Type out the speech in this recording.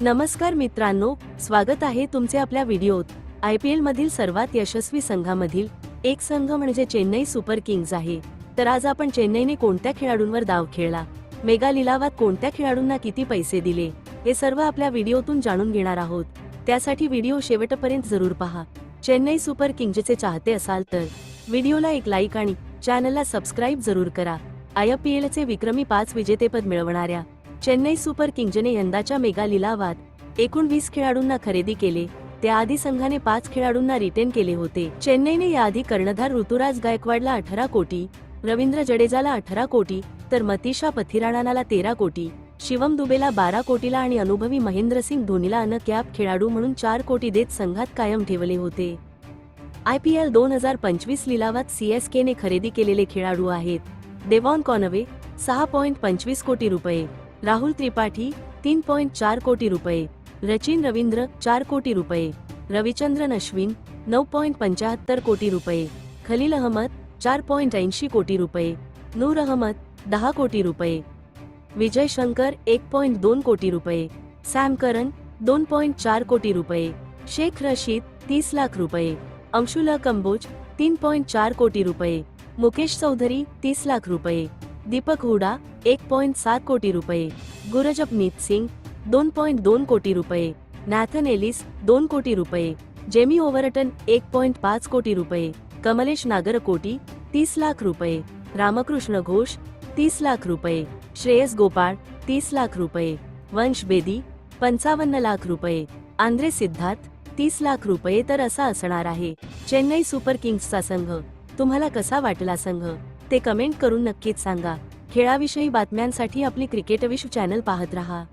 नमस्कार मित्रांनो स्वागत आहे तुमचे आपल्या व्हिडिओत. आय पी एल मधील सर्वात यशस्वी संघामधील एक संघ म्हणजे चेन्नई सुपर किंग्ज आहे. तर आज आपण चेन्नईने कोणत्या खेळाडूंवर दाव खेळला? मेगा लिलावात कोणत्या खेळाडूंना किती पैसे दिले? हे सर्व आपल्या व्हिडिओतून जाणून घेणार आहोत. त्यासाठी व्हिडिओ शेवटपर्यंत जरूर पहा. चेन्नई सुपर किंग्जचे चाहते असाल तर व्हिडिओला एक लाईक आणि चॅनलला सबस्क्राईब जरूर करा. आय पी एलचे विक्रमी पाच विजेतेपद मिळवणाऱ्या चेन्नई सुपर किंग्जने यंदाच्या मेगा लिलावात एकूण वीस खेळाडूंना खरेदी केले. त्याआधी संघाने पाच खेळाडूंना रिटेन केले होते. चेन्नईने याआधी कर्णधार ऋतुराज गायकवाडला अठरा कोटी रवींद्र जडेजाला अठरा कोटी तर मतिशा पथिराणाला तेरा कोटी शिवम दुबेला बारा कोटीला आणि अनुभवी महेंद्रसिंग धोनीला अन कॅप खेळाडू म्हणून चार कोटी देत संघात कायम ठेवले होते. आय पी एल दोन हजार पंचवीस लिलावात सीएसकेने खरेदी केलेले खेळाडू आहेत. देवॉन कॉनवे सहा पॉइंट पंचवीस कोटी रुपये. राहुल त्रिपाठी तीन पॉइंट चार कोटी रुपये. रचिन रवींद्र चार कोटी रुपये. रविचंद्रन अश्विन नऊ पॉइंट पंचाहत्तर कोटी रुपये. खलील अहमद चार पॉइंट ऐंशी कोटी रुपये. नूर अहमद दहा कोटी रुपये. विजय शंकर एक पॉइंट दोन कोटी रुपये. सॅम करन दोन पॉइंट चार कोटी रुपये. शेख रशीद तीस लाख रुपये. अंशुला कंबोज तीन पॉइंट चार कोटी रुपये. मुकेश चौधरी तीस लाख रुपये. दीपक हुडा एक पॉइंट सात कोटी रुपये. गुरजपनीत सिंग दोन पॉइंट दोन कोटी रुपये. नॅथन एलिस दोन कोटी रुपये. जेमी ओव्हरटन एक पॉइंट पाच कोटी रुपये. कमलेश नागरकोटी तीस लाख रुपये. रामकृष्ण घोष तीस लाख रुपये. श्रेयस गोपाळ तीस लाख रुपये. वंश बेदी पंचावन्न लाख रुपये. आंद्रे सिद्धार्थ तीस लाख रुपये तर असा असणार आहे. चेन्नई सुपर किंग्सचा संघ. तुम्हाला कसा वाटला संघ? ते कमेंट करून नक्कीच सांगा. खेळाविषयी बातम्यांसाठी आपली क्रिकेट विश्व चॅनल पाहत रहा.